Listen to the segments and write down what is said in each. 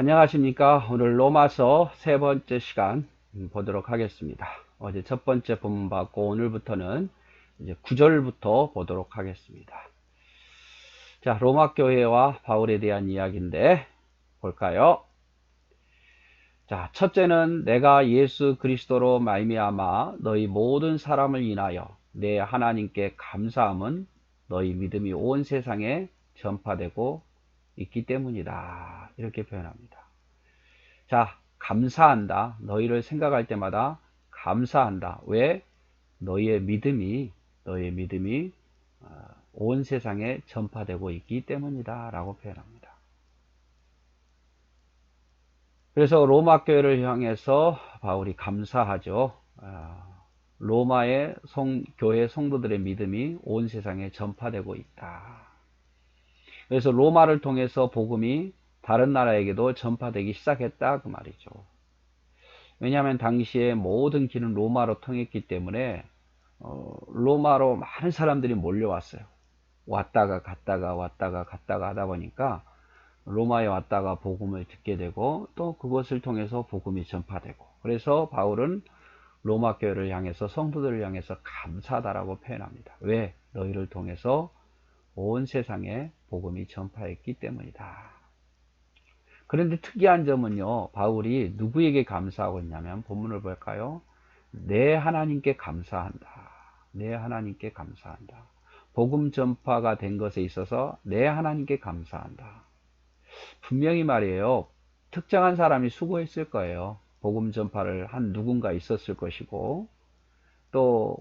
안녕하십니까. 오늘 로마서 세 번째 시간 보도록 하겠습니다. 어제 첫 번째 본문 받고 오늘부터는 이제 9절부터 보도록 하겠습니다. 자, 로마 교회와 바울에 대한 이야기인데 볼까요? 자, 첫째는 내가 예수 그리스도로 말미암아 너희 모든 사람을 인하여 내 하나님께 감사함은 너희 믿음이 온 세상에 전파되고 있기 때문이다. 이렇게 표현합니다. 자, 감사한다. 너희를 생각할 때마다 감사한다. 왜? 너희의 믿음이, 너희의 믿음이 어, 온 세상에 전파되고 있기 때문이다. 라고 표현합니다. 그래서 로마 교회를 향해서 바울이 감사하죠. 어, 로마의 성, 교회 성도들의 믿음이 온 세상에 전파되고 있다. 그래서 로마를 통해서 복음이 다른 나라에게도 전파되기 시작했다 그 말이죠. 왜냐하면 당시에 모든 길은 로마로 통했기 때문에 어, 로마로 많은 사람들이 몰려왔어요. 왔다가 갔다가 왔다가 갔다가 하다 보니까 로마에 왔다가 복음을 듣게 되고 또 그것을 통해서 복음이 전파되고 그래서 바울은 로마 교회를 향해서 성도들을 향해서 감사하다라고 표현합니다. 왜? 너희를 통해서 온 세상에 복음이 전파했기 때문이다. 그런데 특이한 점은요, 바울이 누구에게 감사하고 있냐면, 본문을 볼까요? 내 하나님께 감사한다. 내 하나님께 감사한다. 복음 전파가 된 것에 있어서 내 하나님께 감사한다. 분명히 말이에요. 특정한 사람이 수고했을 거예요. 복음 전파를 한 누군가 있었을 것이고, 또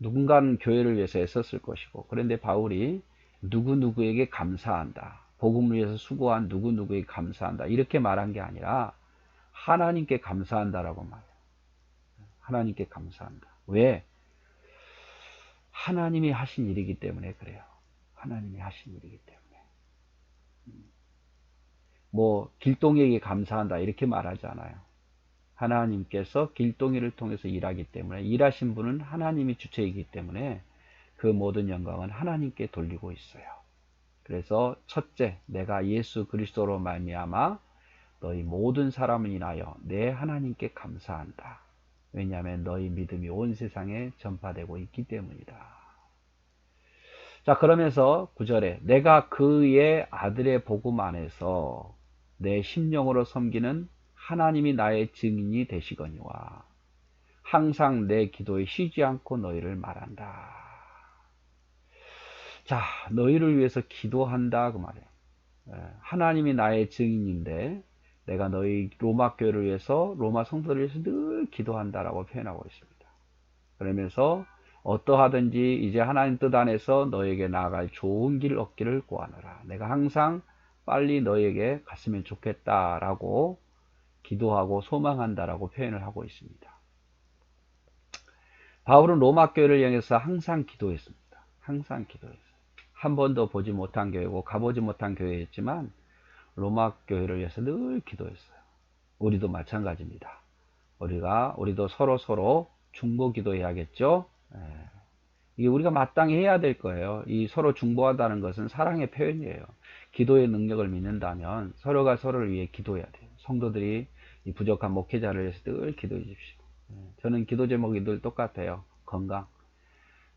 누군가는 교회를 위해서 애썼을 것이고, 그런데 바울이 누구누구에게 감사한다. 복음을 위해서 수고한 누구누구에게 감사한다. 이렇게 말한 게 아니라 하나님께 감사한다라고 말해요. 하나님께 감사한다. 왜? 하나님이 하신 일이기 때문에 그래요. 하나님이 하신 일이기 때문에. 뭐 길동이에게 감사한다 이렇게 말하지 않아요. 하나님께서 길동이를 통해서 일하기 때문에 일하신 분은 하나님이 주체이기 때문에 그 모든 영광은 하나님께 돌리고 있어요. 그래서 첫째, 내가 예수 그리스도로 말미암아 너희 모든 사람을 인하여 내 하나님께 감사한다. 왜냐하면 너희 믿음이 온 세상에 전파되고 있기 때문이다. 자, 그러면서 9절에 내가 그의 아들의 복음 안에서 내 심령으로 섬기는 하나님이 나의 증인이 되시거니와 항상 내 기도에 쉬지 않고 너희를 말한다. 자, 너희를 위해서 기도한다 그 말이에요. 예, 하나님이 나의 증인인데 내가 너희 로마 교회를 위해서 로마 성도를 위해서 늘 기도한다라고 표현하고 있습니다. 그러면서 어떠하든지 이제 하나님 뜻 안에서 너에게 나아갈 좋은 길 얻기를 구하노라. 내가 항상 빨리 너에게 갔으면 좋겠다라고 기도하고 소망한다라고 표현을 하고 있습니다. 바울은 로마 교회를 향해서 항상 기도했습니다. 항상 기도했어요. 한 번도 보지 못한 교회고 가보지 못한 교회였지만 로마 교회를 위해서 늘 기도했어요. 우리도 마찬가지입니다. 우리가 우리도 서로 서로 중보 기도해야겠죠. 예. 이게 우리가 마땅히 해야 될 거예요. 이 서로 중보한다는 것은 사랑의 표현이에요. 기도의 능력을 믿는다면 서로가 서로를 위해 기도해야 돼요. 성도들이 이 부족한 목회자를 위해서 늘 기도해 주십시오. 예. 저는 기도 제목이 늘 똑같아요. 건강.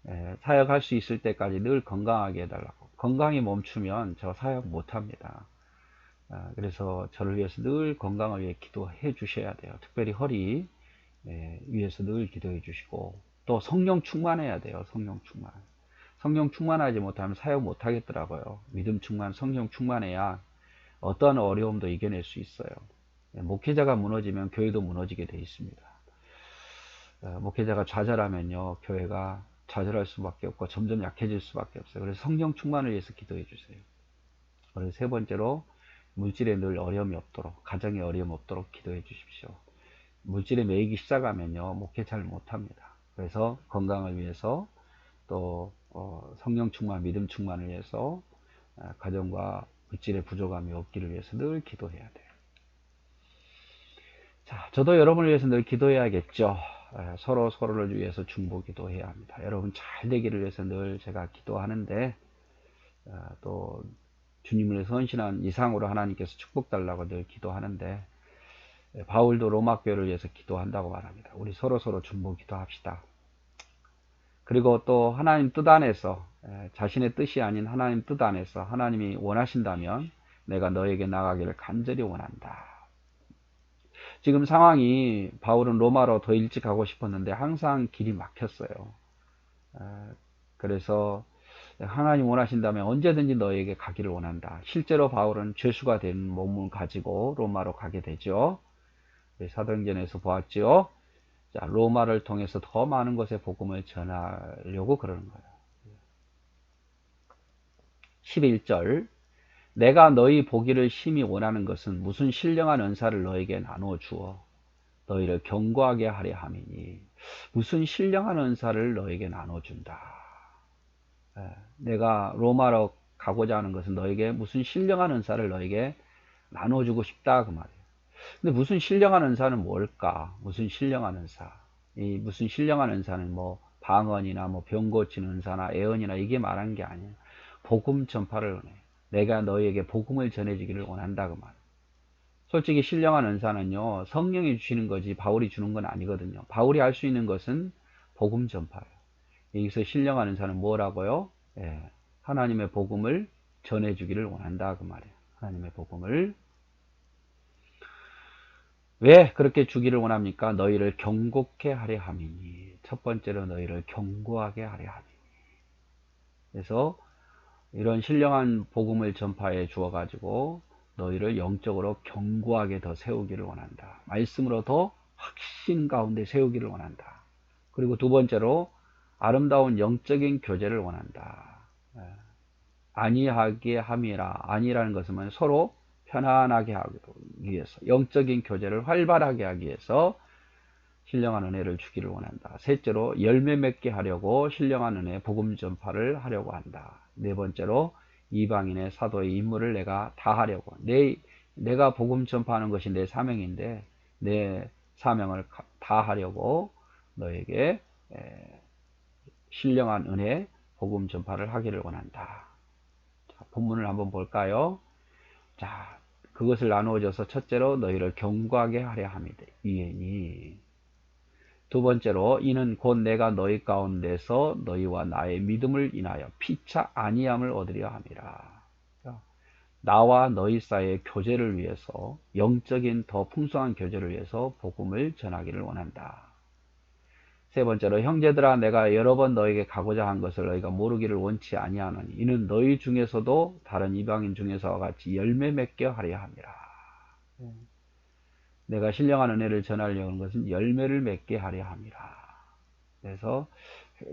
예, 사역할 수 있을 때까지 늘 건강하게 해달라고. 건강이 멈추면 저 사역 못합니다. 아, 그래서 저를 위해서 늘 건강을 위해 기도해 주셔야 돼요. 특별히 허리 예, 위해서 늘 기도해 주시고 또 성령 충만해야 돼요. 성령 충만. 성령 충만하지 못하면 사역 못하겠더라고요. 믿음 충만, 성령 충만해야 어떠한 어려움도 이겨낼 수 있어요. 예, 목회자가 무너지면 교회도 무너지게 돼 있습니다. 어, 목회자가 좌절하면요, 교회가 좌절할 수밖에 없고 점점 약해질 수밖에 없어요. 그래서 성령 충만을 위해서 기도해 주세요. 그리고 세 번째로 물질에 늘 어려움이 없도록 가정에 어려움 없도록 기도해 주십시오. 물질에 매이기 시작하면요 목회 잘 못합니다. 그래서 건강을 위해서 또 어, 성령 충만, 믿음 충만을 위해서 어, 가정과 물질의 부족함이 없기를 위해서 늘 기도해야 돼요. 자, 저도 여러분을 위해서 늘 기도해야겠죠. 서로 서로를 위해서 중보 기도 해야 합니다. 여러분 잘 되기를 위해서 늘 제가 기도하는데 또 주님을 선신한 이상으로 하나님께서 축복 달라고 늘 기도하는데 예, 바울도 로마 교회를 위해서 기도한다고 말합니다. 우리 서로 서로 중보 기도합시다. 그리고 또 하나님 뜻 안에서 예, 자신의 뜻이 아닌 하나님 뜻 안에서 하나님이 원하신다면 내가 너에게 나가기를 간절히 원한다. 지금 상황이 바울은 로마로 더 일찍 가고 싶었는데 항상 길이 막혔어요. 예, 그래서 하나님 원하신다면 언제든지 너에게 가기를 원한다. 실제로 바울은 죄수가 된 몸을 가지고 로마로 가게 되죠. 사도행전에서 보았죠. 자, 로마를 통해서 더 많은 곳에 복음을 전하려고 그러는 거예요. 11절 내가 너희 보기를 심히 원하는 것은 무슨 신령한 은사를 너에게 나누어 주어 너희를 경고하게 하려 함이니 무슨 신령한 은사를 너에게 나눠 준다. 예, 내가 로마로 가고자 하는 것은 너에게 무슨 신령한 은사를 너에게 나눠주고 싶다 그 말이에요. 근데 무슨 신령한 은사는 뭘까? 무슨 신령한 은사? 이 무슨 신령한 은사는 뭐 방언이나 뭐 병 고치는 은사나 애언이나 이게 말한 게 아니에요. 복음 전파를 원해. 내가 너희에게 복음을 전해주기를 원한다 그 말. 솔직히 신령한 은사는요 성령이 주시는 거지 바울이 주는 건 아니거든요. 바울이 할 수 있는 것은 복음 전파예요. 여기서 신령한 은사는 뭐라고요? 예, 하나님의 복음을 전해주기를 원한다 그 말이에요. 하나님의 복음을 왜 그렇게 주기를 원합니까? 너희를 경고케 하려 함이니 첫 번째로 너희를 경고하게 하려 함이니 그래서 이런 신령한 복음을 전파해 주어 가지고 너희를 영적으로 견고하게 더 세우기를 원한다. 말씀으로 더 확신 가운데 세우기를 원한다. 그리고 두 번째로 아름다운 영적인 교제를 원한다. 예. 아니하게 함이라 아니라는 것은 서로 편안하게 하기 위해서 영적인 교제를 활발하게 하기 위해서 신령한 은혜를 주기를 원한다. 셋째로 열매 맺게 하려고 신령한 은혜 복음 전파를 하려고 한다. 네 번째로 이방인의 사도의 임무를 내가 다 하려고 내 내가 복음 전파하는 것이 내 사명인데 내 사명을 다 하려고 너에게 신령한 은혜 복음 전파를 하기를 원한다. 자, 본문을 한번 볼까요? 자, 그것을 나누어져서 첫째로 너희를 경고하게 하려 함이다. 이해니 두 번째로 이는 곧 내가 너희 가운데서 너희와 나의 믿음을 인하여 피차 아니함을 얻으려 함이라. 나와 너희 사이의 교제를 위해서 영적인 더 풍성한 교제를 위해서 복음을 전하기를 원한다. 세 번째로 형제들아 내가 여러 번 너에게 가고자 한 것을 너희가 모르기를 원치 아니하노니 이는 너희 중에서도 다른 이방인 중에서와 같이 열매 맺게 하려 함이라. 내가 신령한 은혜를 전하려는 것은 열매를 맺게 하려 함이라. 그래서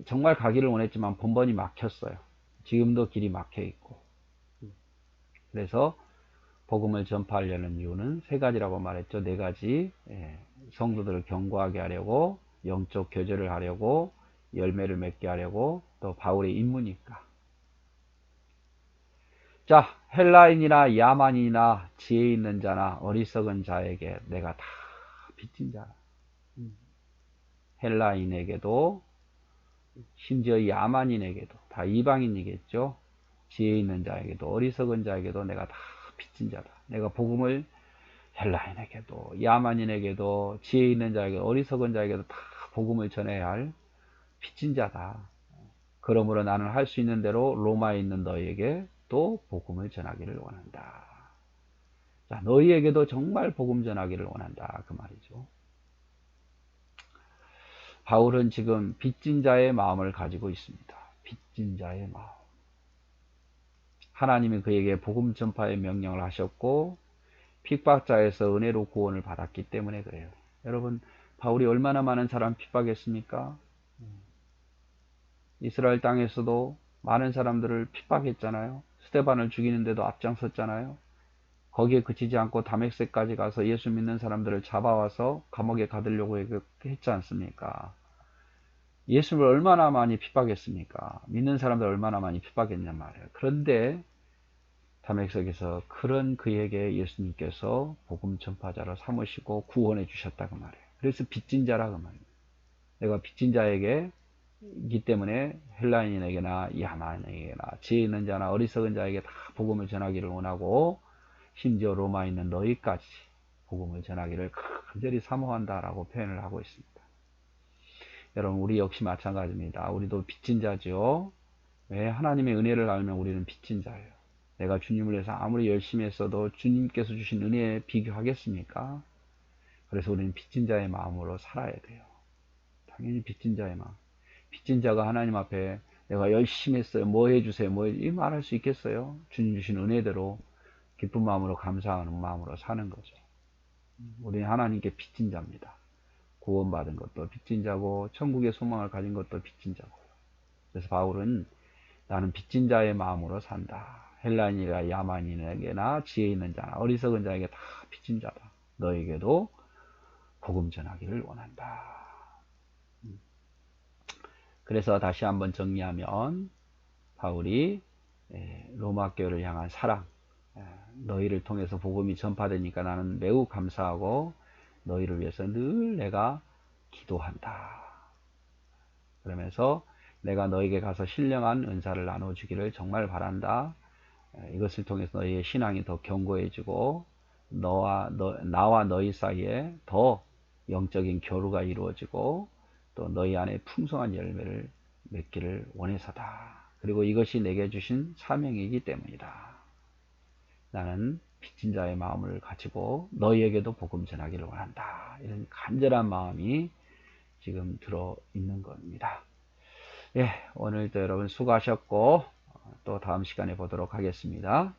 정말 가기를 원했지만 본번이 막혔어요. 지금도 길이 막혀 있고. 그래서 복음을 전파하려는 이유는 세 가지라고 말했죠. 네 가지. 예, 성도들을 경고하게 하려고, 영적 교제를 하려고, 열매를 맺게 하려고, 또 바울의 임무니까. 자, 헬라인이나 야만이나 지혜 있는 자나 어리석은 자에게 내가 다 빚진 자. 음. 헬라인에게도 심지어 야만인에게도 다 이방인이겠죠. 지혜 있는 자에게도 어리석은 자에게도 내가 다 빚진 자다. 내가 복음을 헬라인에게도 야만인에게도 지혜 있는 자에게 어리석은 자에게도 다 복음을 전해야 할 빚진 자다. 그러므로 나는 할 수 있는 대로 로마에 있는 너희에게 또 복음을 전하기를 원한다. 자, 너희에게도 정말 복음 전하기를 원한다. 그 말이죠. 바울은 지금 빚진 자의 마음을 가지고 있습니다. 빚진 자의 마음. 하나님이 그에게 복음 전파의 명령을 하셨고 핍박자에서 은혜로 구원을 받았기 때문에 그래요. 여러분, 바울이 얼마나 많은 사람 핍박했습니까? 이스라엘 땅에서도 많은 사람들을 핍박했잖아요. 스테반을 죽이는데도 앞장섰잖아요. 거기에 그치지 않고 다맥세까지 가서 예수 믿는 사람들을 잡아와서 감옥에 가두려고 했지 않습니까? 예수를 얼마나 많이 핍박했습니까? 믿는 사람들 얼마나 많이 핍박했냔 말이에요. 그런데 다맥석에서 그런 그에게 예수님께서 복음 전파자로 삼으시고 구원해 주셨다 그 말이에요. 그래서 빚진 자라 그 말이에요. 내가 빚진 자에게 이기 때문에 헬라인에게나 야만에게나 지혜 있는 자나 어리석은 자에게 다 복음을 전하기를 원하고 심지어 로마에 있는 너희까지 복음을 전하기를 간절히 사모한다라고 표현을 하고 있습니다. 여러분 우리 역시 마찬가지입니다. 우리도 빚진 자죠. 왜 하나님의 은혜를 알면 우리는 빚진 자예요. 내가 주님을 위해서 아무리 열심히 했어도 주님께서 주신 은혜에 비교하겠습니까? 그래서 우리는 빚진 자의 마음으로 살아야 돼요. 당연히 빚진 자의 마음. 빚진 자가 하나님 앞에 내가 열심히 했어요. 뭐 해주세요. 뭐 해, 이 말할 수 있겠어요? 주님 주신 은혜대로 기쁜 마음으로 감사하는 마음으로 사는 거죠. 우리는 하나님께 빚진 자입니다. 구원받은 것도 빚진 자고 천국의 소망을 가진 것도 빚진 자고 그래서 바울은 나는 빚진 자의 마음으로 산다. 헬라인이라 야만인에게나 지혜 있는 자나 어리석은 자에게 다 빚진 자다. 너에게도 복음 전하기를 원한다. 그래서 다시 한번 정리하면 바울이 로마 교회를 향한 사랑, 너희를 통해서 복음이 전파되니까 나는 매우 감사하고 너희를 위해서 늘 내가 기도한다. 그러면서 내가 너에게 가서 신령한 은사를 나눠주기를 정말 바란다. 이것을 통해서 너희의 신앙이 더 견고해지고 너와 너, 나와 너희 사이에 더 영적인 교류가 이루어지고 또 너희 안에 풍성한 열매를 맺기를 원해서다. 그리고 이것이 내게 주신 사명이기 때문이다. 나는 빚진 자의 마음을 가지고 너희에게도 복음 전하기를 원한다. 이런 간절한 마음이 지금 들어 있는 겁니다. 예, 오늘도 여러분 수고하셨고 또 다음 시간에 보도록 하겠습니다.